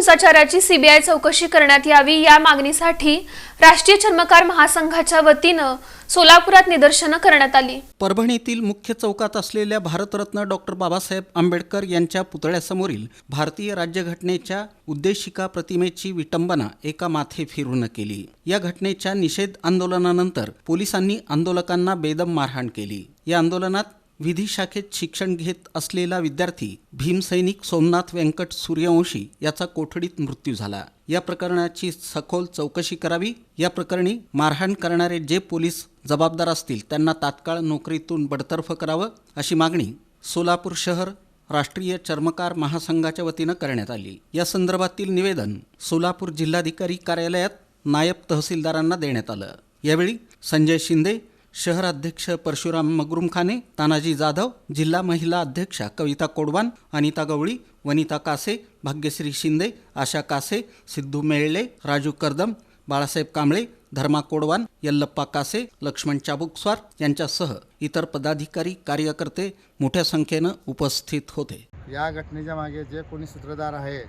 हिंसाचाराची सीबीआय चौकशी करण्यात यावी या मागणीसाठी राष्ट्रीय चर्मकार महासंघाच्या वतीनं सोलापुरात निदर्शनं करण्यात आली. परभणीतील मुख्य चौकात असलेल्या भारतरत्न डॉक्टर बाबासाहेब आंबेडकर यांच्या पुतळ्यासमोरील भारतीय राज्यघटनेच्या उद्देशिका प्रतिमेची विटंबना एका माथे फिरून केली. या घटनेच्या निषेध आंदोलनानंतर पोलिसांनी आंदोलकांना बेदम मारहाण केली. या आंदोलनात विधी शाखेत शिक्षण घेत असलेला विद्यार्थी भीमसैनिक सोमनाथ व्यंकट सूर्यवंशी याचा कोठडीत मृत्यू झाला. या प्रकरणाची सखोल चौकशी करावी. या प्रकरणी मारहाण करणारे जे पोलीस जबाबदार असतील त्यांना तात्काळ नोकरीतून बडतर्फ करावं अशी मागणी सोलापूर शहर राष्ट्रीय चर्मकार महासंघाच्या वतीनं करण्यात आली. या संदर्भातील निवेदन सोलापूर जिल्हाधिकारी कार्यालयात नायब तहसीलदारांना देण्यात आलं. यावेळी संजय शिंदे शहर अध्यक्ष परशुराम मगरुमखाने तानाजी जाधव जिल्हा महिला अध्यक्षा कविता कोडवान अनिता गवळी वनिता कासे भाग्यश्री शिंदे आशा कासे सिद्धू मेळले राजू कर्दम बाळासाहेब कांबळे धर्मा कोडवान यल्लप्पा कासे लक्ष्मण चाबुकस्वार यांच्यासह इतर पदाधिकारी कार्यकर्ते मोठ्या संख्येनं उपस्थित होते. या घटनेच्या मागे जे कोणी सूत्रधार आहे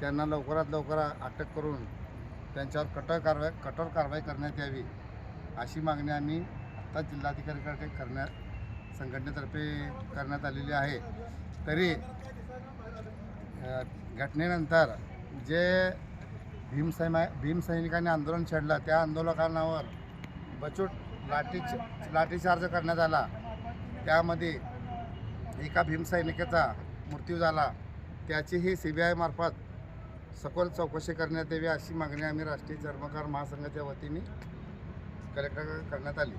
त्यांना लवकरात लवकर अटक करून त्यांच्यावर कठोर कारवाई कठोर कारवाई करण्यात यावी. अशी मागणी आम्ही आत्ता जिल्हाधिकारीकडे करण्यात संघटनेतर्फे करण्यात आलेली आहे. तरी घटनेनंतर जे भीमसैमा भीमसैनिकांनी आंदोलन छेडलं त्या आंदोलकांवर बचूट लाठी लाठीचार्ज करण्यात आला. त्यामध्ये एका भीमसैनिकाचा मृत्यू झाला. त्याचीही सी बी आयमार्फत सखोल चौकशी करण्यात यावी अशी मागणी आम्ही राष्ट्रीय चर्मकार महासंघाच्या वतीने कलेक्टर करण्यात आली.